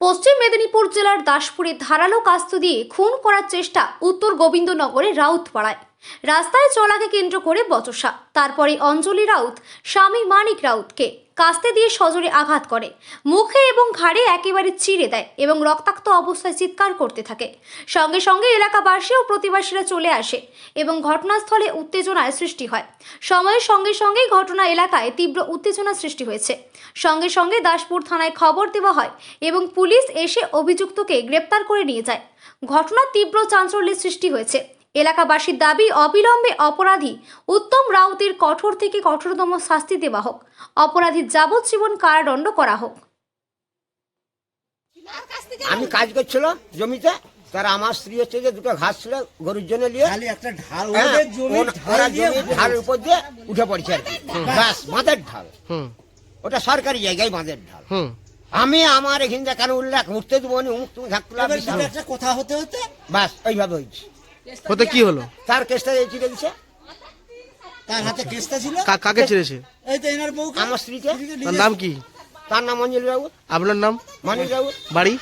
পশ্চিম মেদিনীপুর জেলার দাসপুরে ধারালো কাস্ত দিয়ে খুন করার চেষ্টা উত্তর গোবিন্দনগরে রাউত পাড়ায় রাস্তায় চলাকে কেন্দ্র করে বচসা। তারপরে অঞ্জলি রাউত, স্বামী মানিক রাউতকে কাস্তে দিয়ে সজোরে আঘাত করে। মুখে এবং ঘাড়ে একেবারে চিড়ে দেয় এবং রক্তাক্ত অবস্থায় চিৎকার করতে থাকে। সঙ্গে সঙ্গে এলাকাবাসী ও প্রতিবাসীরা চলে আসে এবং ঘটনাস্থলে উত্তেজনায় সৃষ্টি হয়। সময়ের সঙ্গে সঙ্গেই ঘটনা এলাকায় তীব্র উত্তেজনা সৃষ্টি হয়েছে। সঙ্গে সঙ্গে দাসপুর থানায় খবর দেওয়া হয় এবং পুলিশ এসে অভিযুক্তকে গ্রেপ্তার করে নিয়ে যায়। ঘটনা তীব্র চাঞ্চল্যের সৃষ্টি হয়েছে। এলাকাবাসীর দাবি অবিলম্বে অপরাধী উত্তম রাউতের কঠোর থেকে কঠোরতম শাস্তি দেওয়া হোক। অপরাধীর যাবজ্জীবন কারাদণ্ড করা হোক। আমি কাজ করছিল জমিতে তার আমার স্ত্রী হচ্ছে যে দুটো ঘাস ছিল গরুর জন্য নিয়ে। একটা ঢাল হ্যাঁ, ঢাল উপর দিয়ে উঠে পড়ছে আর কি। ব্যাস বাঁধের ঢাল। ওটা সরকারি জায়গায় বাঁধের ঢাল। হুম। আমি আমার এখান কেন উল্লেখ উঠতে দেবো নি তুমি থাকতে কথা হতে হতে বাস ওইভাবে হয়েছে। কি হলো? তার কেসটা এই চিড়ে দিছে? তার হাতে কেসটা ছিল। কাকে ছেড়েছে? এই তো এনার বউ আমার স্ত্রীকে? তার নাম কি? তার নাম অঞ্জলি রাউত আপনার নাম? মানিক রাউত বাড়ি?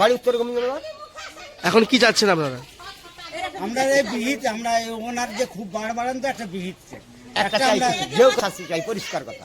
বাড়ি উত্তর গোবিন্দনগর এখন কি যাচ্ছেন আপনারা? আমরা এই বিহিত আমরা ওনার যে খুব বাড়বাড়ান্ত একটা বিহিত। একটা একটা চাইছি। আমরা যেও শাস্তি চাই পরিষ্কার কথা।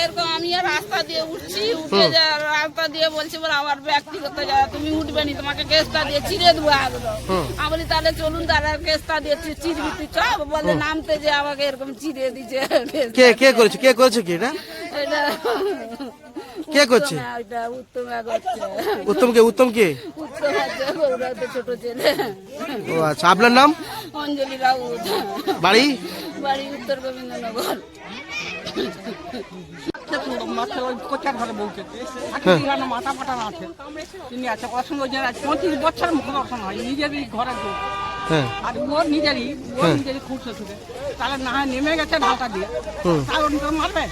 এরকম আমি রাস্তা দিয়ে উঠছি উঠে যা রাস্তা দিয়ে বলছি বলে আমার ব্যক্তিগত জায়গা তুমি উঠবে নি তোমাকে কেসটা দিয়ে চিড়ে দেবো একদম আমি বলি তাহলে চলুন তারা কেসটা দিয়ে চিরবি তুই চ বলে নামতে যে আমাকে এরকম চিড়ে দিচ্ছে কে কে করেছে কে করেছে কি এটা? কে করছে? উত্তমা, কে উত্তম কে? ও আচ্ছা আপনার নাম? অঞ্জলি রাউত। বাড়ি? বাড়ি উত্তর গোবিন্দনগর। কোচার ঘরে বলছে। মাথা ফাটা আছে। তিনি আছে ওই জায়গায় পঁয়ত্রিশ বছর মুখ দর্শন হয় নিজেরই ঘরে তো। হ্যাঁ। আর ওর নিজেরই ওর হ্যাঁ। নিজেরই শুধু তাহলে না হয় নেমে গেছে ঢালটা দিয়ে। হুম। তার উনি তো মারবে।